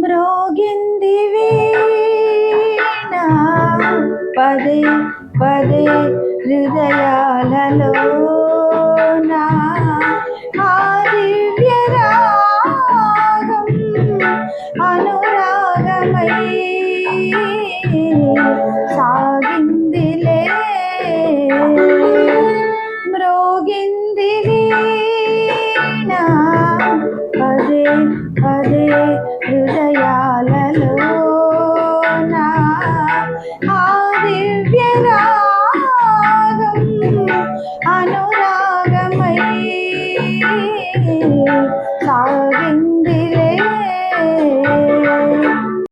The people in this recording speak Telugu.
మ్రోగింది వీణా పదే పదే హృదయాలలో నా రాగం అనురాగమై సాగిందిలే. మ్రోగింది